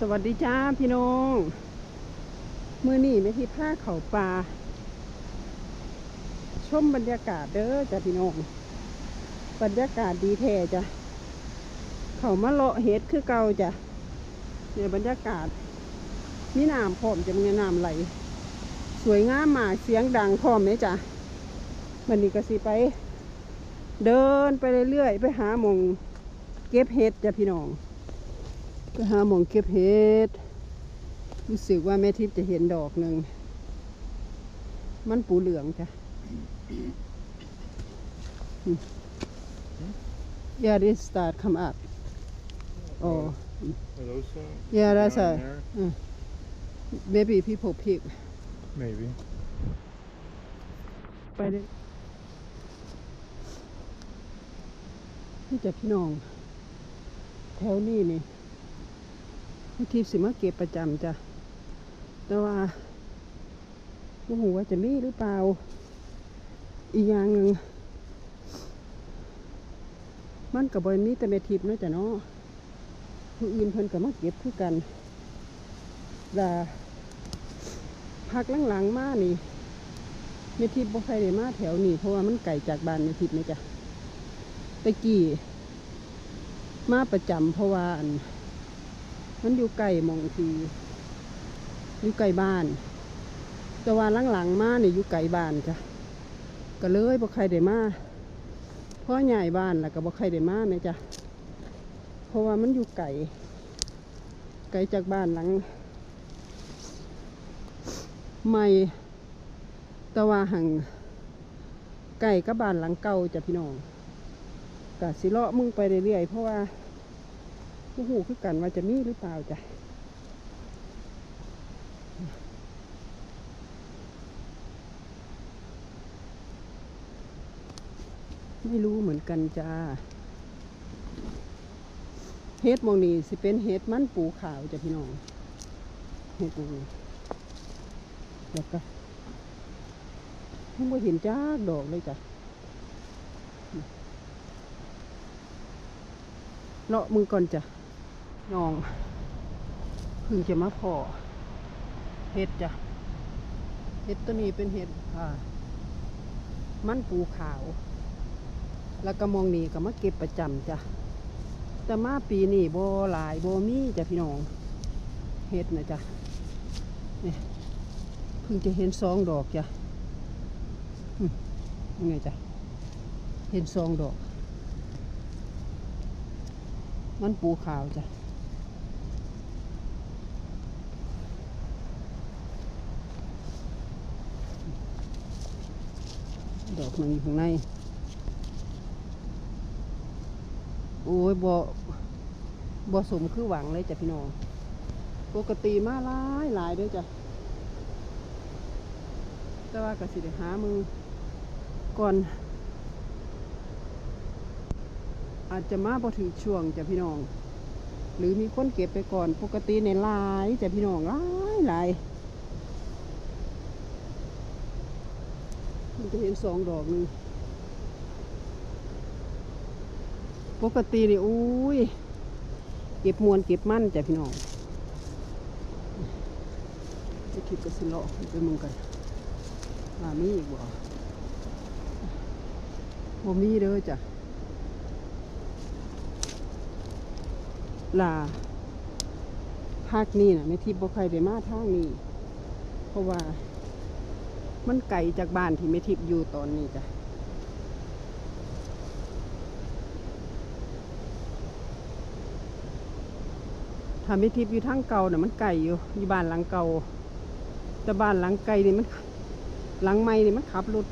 สวัสดีจ้าพี่น้องมือนี่ไม่ที่ผ้าเขาปลาชมบรรยากาศเด้อจ้าพี่น้อง บรรยากาศดีแท้จ้ะเขามาเลาะเฮ็ดคือเก่าจ้ะเนี่ยบรรยากาศมีน้ำพร้อมจะมีน้ำไหล สวยงามมากเสียงดังพร้อมไหมจ้ะวันนี้ก็สิไป เดินไปเรื่อยๆไปหาหมงเก็บเห็ดจ้ะพี่น้อง ไปหาหมองเก็บเห็ด รู้สึกว่าแม่ทิพย์จะเห็นดอกหนึ่ง มันปูเหลืองจ้ะ Yeah, this start come up. Oh, Are those uh, yeah, that's down a there? maybe people pick. Maybe. ไปเลยนี่จะพี่น้อง แถวนี้นี่บาง ทีสิมาเก็บประจำจ้ะ แต่ว่าไม่รู้ว่าจะมีหรือเปล่า อีกอย่างหนึ่งมันกับบอยมีแต่เมทิพย์นะจ้ะเนาะผู้อื่นเพิ่นก็มาเก็บคือกันแต่พักหลังๆมานี่เมทิพย์บ่ใครได้มาแถวนี้เพราะว่ามันไกลจากบ้านเมทิพย์ไหมจ๊ะตะกี้มาประจำเพราะว่าอัน มันอยู่ไกลหมองทีอยู่ไกลบ้าน แต่ว่าหลังๆมาเนี่ยอยู่ไกลบ้านจ้ะก็เลยบ่ใครได้มาพราะใหญ่บ้านแล้วก็บ่ใครได้มาไหมจ๊ะเพราะว่ามันอยู่ไกลไกลจากบ้านหลังใหม่แต่ว่าหังไก่กับบ้านหลังเก่าจ้ะพี่น้องกะสิเลาะมึงไปเรื่อยๆเพราะว่า ผู้หูคือกันว่าจะมีหรือเปล่าจ้ะไม่รู้เหมือนกันจ้าเฮ็ดมองนี้สิเป็นเฮ็ดมันปูขาวจ้ะพี่น้องเฮ็ดหมองนี้แล้วก็ยังไม่เห็นจ้าดอกเลยจ้ะเลาะมือก่อนจ้ะ น้องพิ่งจะมาพอเห็ดจ้ะเห็ดตัวนี้เป็นเห็ดอ่ามันปูขาว แล้วก็มองนี่ก็มาเก็บประจำจ้ะแต่มาปีนี้โบหลายโบมีจ้ะพี่น้องเห็ดนะจ้ะเนี่ยเพิ่งจะเห็นสองดอกจ้ะยังไงจ้ะเห็นซองดอก มันปูขาวจ้ะ ดอก มันอยู่ข้างใน โอ้ยบ่บ่สมคือหวังเลยจ้ะพี่น้อง ปกติมาหลายหลายเด้วยจ้ะ แต่ว่าก็สิได้หามือก่อน อาจจะมาพอถึงช่วงจ้ะพี่น้อง หรือมีคนเก็บไปก่อน ปกติในหลายจ้ะพี่น้องหลายหลาย มันจะเห็นสองดอกนึงปกตินี่อุ้ย เก็บมวนเก็บมั่นจ้ะพี่น้องจะคิดกระสิเลาะไปมึงกันมามีอีกบ่บ่มีเด้อจ้ะลาภาคนี้นะไม่ทิพย์บ่ใครได้มาทางนี้ เพราะว่า มันไกลจากบ้านที่ไม่ทิพย์อยู่ตอนนี้จ้ะถ้าไม่ทิพย์อยู่ทางเก่าน่ะมันไกลอยู่อยู่บ้านหลังเก่า แต่บ้านหลังไกลนี่มันหลังใหม่นี่มันขับรถ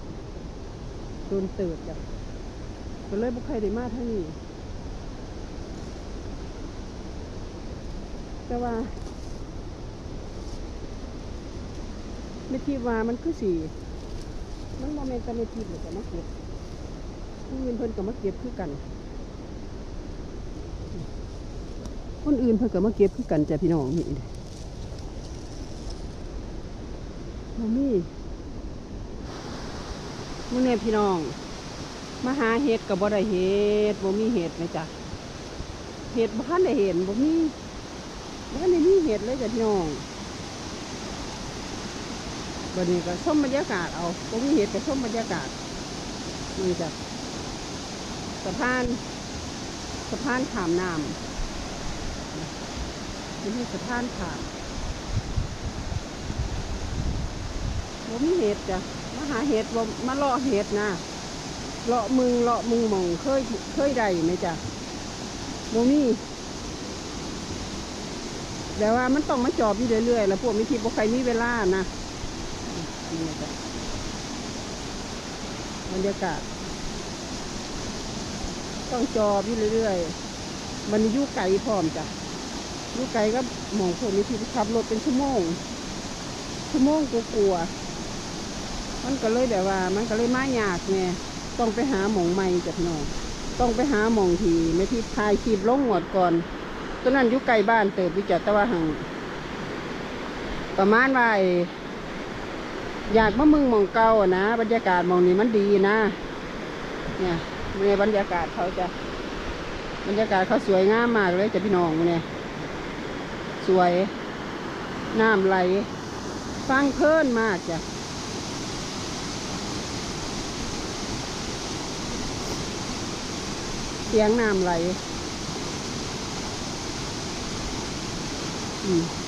โดนเติดจ้ะก็เลยบุกใครได้มาทั้งนี้แต่ว่า ไม่ทีว่ามันคือสีมันโมเมนต์กันในทีเลยแต่มาเก็บผู้อื่นเพิ่นก็มาเก็บคือกัน คนอื่นเพิ่นก็มาเก็บคือกันจ้ะพี่น้องนี่บ่มีมื่อนี้พี่น้องมาหาเห็ดกับบ่ได้เห็ดบ่มีเห็ดนะจ๊ะเห็ดบ่ทันได้เห็นบ่มีมันนี่มีเห็ดเลยจ้ะพี่น้อง วันนี้ก็ชมบรรยากาศเอาผมมีเห็ดก็ชมบรรยากาศนี่จ้ะสะพานสะพานขามน้ำนี่คือสะพานขามผมมีเห็ดจ้ะมาหาเห็ดบ่มาเลาะเห็ดนะเลาะมึงเลาะมึงมองเคยเคยได้ไหมจ้ะบ่มีแต่ว่ามันต้องมาจอบอยู่เรื่อยๆแล้วพวกมิทิพย์บ่ใครมีเวลานะ นี่จ๊ะบรรยากาศ ต้องจอบอยู่เรื่อยๆ มันยู่ไกลพร้อมจ้ะยู่ไกลก็หมองพวกมิทิพย์ขับรถเป็นชั่วโมง ชั่วโมงกลัวๆมันก็เลยแบบว่า มันก็เลยมายากไงต้องไปหาหมองใหม่จ้ะพี่น้องต้องไปหาหมองทีไม่ที่ทายคลิปลงหมดก่อนตัวนั้นอยู่ไกลบ้านเติบวิจัแต่ว่าหังประมาณว่า อยากมามึงมองเก่าอะนะบรรยากาศมองนี้มันดีนะ เนี่ยในบรรยากาศเขาจะ บรรยากาศเขาสวยงามมากเลยจ้ะพี่น้องเนี่ยสวยน้ำไหล ฟังเพลินมากจ้ะเสียงน้ำไหล อืม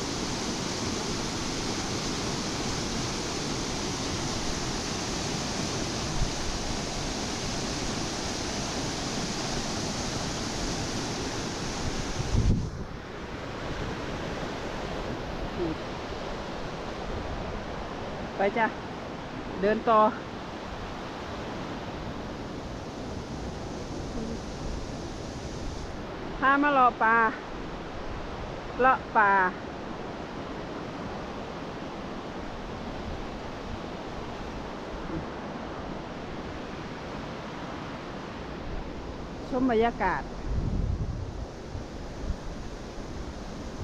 จ้ะ เดินต่อ พามารอปลา เลาะป่าชมบรรยากาศ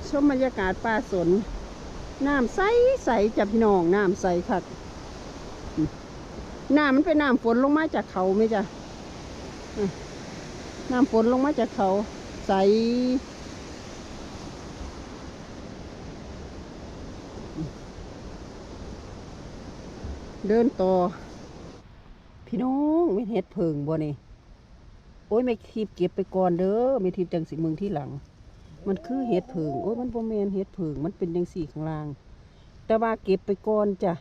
ชมบรรยากาศป่าสน น้ำใสใสจับพี่น้องน้ำใสคักน้ำมันเป็นน้ำฝนลงมาจากเขาไหมจ๊ะน้ำฝนลงมาจากเขา ใสเดินต่อ พี่น้องไม่เห็ดเพิงบ่นี่โอ้ยไม่ทิพย์เก็บไปก่อนเด้อไม่ทิพย์จังสิเมืองที่หลัง มันคือเห็ดเพิงโอ้ยมันโบ่แมนเห็ดเพิงมันเป็นจังสี่ข้างล่าง แต่ว่าเก็บไปก่อนจ้ะ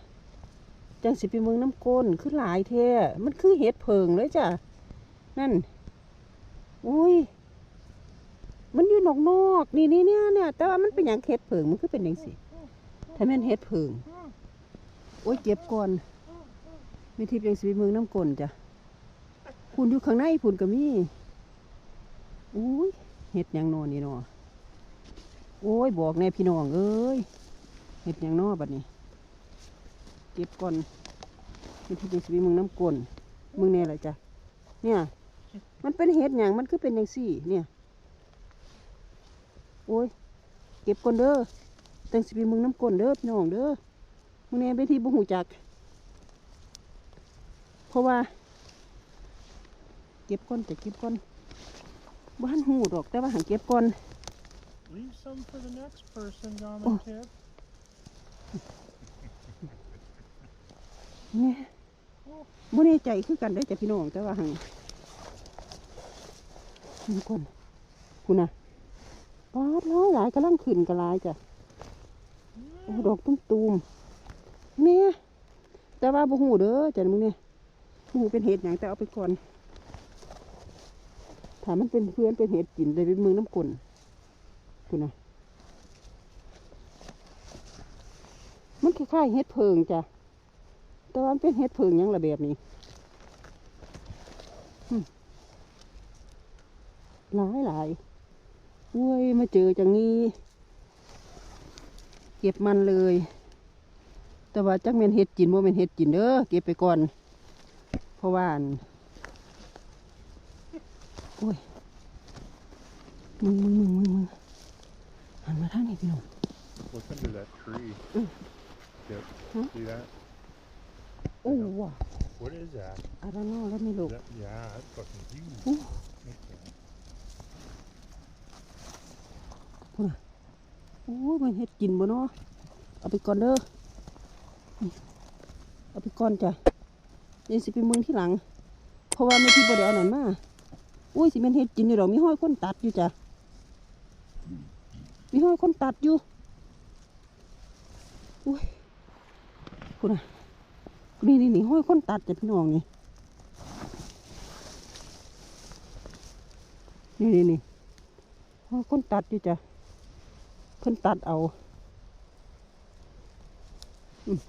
จังสิไปเมืองน้ำก้นคือหลายแท้มันคือเห็ดเพิงเลยจ้ะนั่นโอ้ยมันอยู่นอกนอกๆนี่นี่เนี่ยเนี่ยแต่ว่ามันเป็นอย่างเห็ดเพิงมันคือเป็นย่างสิถ้าแม่นเห็ดเพิงโอ้ยเก็บก่อนม่ทิพย์จังสิไปเมืองน้ำก้นจ้ะคุณอยู่ข้างในพุ่นก็มีอุ้ยเห็ดยังนอนนี่นอ โอ้ยบอกแน่พี่น้องเอ้ยเห็ดยังนอบัดนี้ เก็บก่อนมีที่เป็นสีมึงน้ำกลนมึงเนี่ยแหละจ้ะเนี่ย มันเป็นเห็ดหยังมันคือเป็นอย่างสี่ เนี่ย โอ้ย เก็บก่อนเด้อตังสิปีมึงน้ำกลนเด้อพี่น้องเด้อมึงเนี่ยไปที่บุหูจัก เพราะว่า เก็บก้อนแต่เก็บก้อนบ้านหูดอกแต่ว่าหังเก็บก้อน Leave some for the next person, Dom Oh. and Tip. เนี่ยบ่แน่ใจคือกันได้อแต่พี่น้องแต่ว่าหังนี่ก้อนคุณน่ะปาดร้อยหลายกำลังขึ้นกระลายจ้ะโอ้ดอกตุ้มตูมๆเนี่ยแต่ว่าบ่หูเด้อจ้ะมึงเนี่ยบ่หูเป็นเห็ดหยังแต่เอาไปก่อนถ้ามันเป็นเพื่อนเป็นเห็ดกินเลยเป็นมือน้ำกลน คุณนะมันคล้ายๆเห็ดเพิงจ้ะ แต่ว่ามันเป็นเห็ดเพิงยังระแบบนี้หลายหลายๆอุ้ยมาเจอจังนี้ เก็บมันเลย แต่ว่าจักเมนเห็ดกินโมเมนเห็ดกินเด้อเก็บไปก่อน เพราะว่านโอ้ยมึงมึงมึงมึงมึง หันมาทางนี้พี่น้อง Look under that tree. Mm. Yep. Huh? See that? โอ้ว่ะ What is that? อะไรเนาะแล้วไม่ลูก That- yeah, that's fucking huge. Ooh. Okay. โอ้ยมันเฮ็ดกินบ่เนาะเอาไปก่อนเด้อนี่เอาไปก่อนจ้ะเดี๋ยวสิไปเมืองที่หลัง เพราะว่าไม่ที่บ่ได้เอานั่นมา อุ้ยสิแม่นเฮ็ดกินอยู่ดอกมีห้อยคนตัดอยู่จ้ะ มีห้อยคนตัดอยู่อุ้ยคุณน่ะนี่นี่นี่ห้อยคนตัดจ้ะพี่น้องนี่นี่นี่นี่ห้อยคนตัดอยู่จ้ะเพิ่นตัดเอาอืม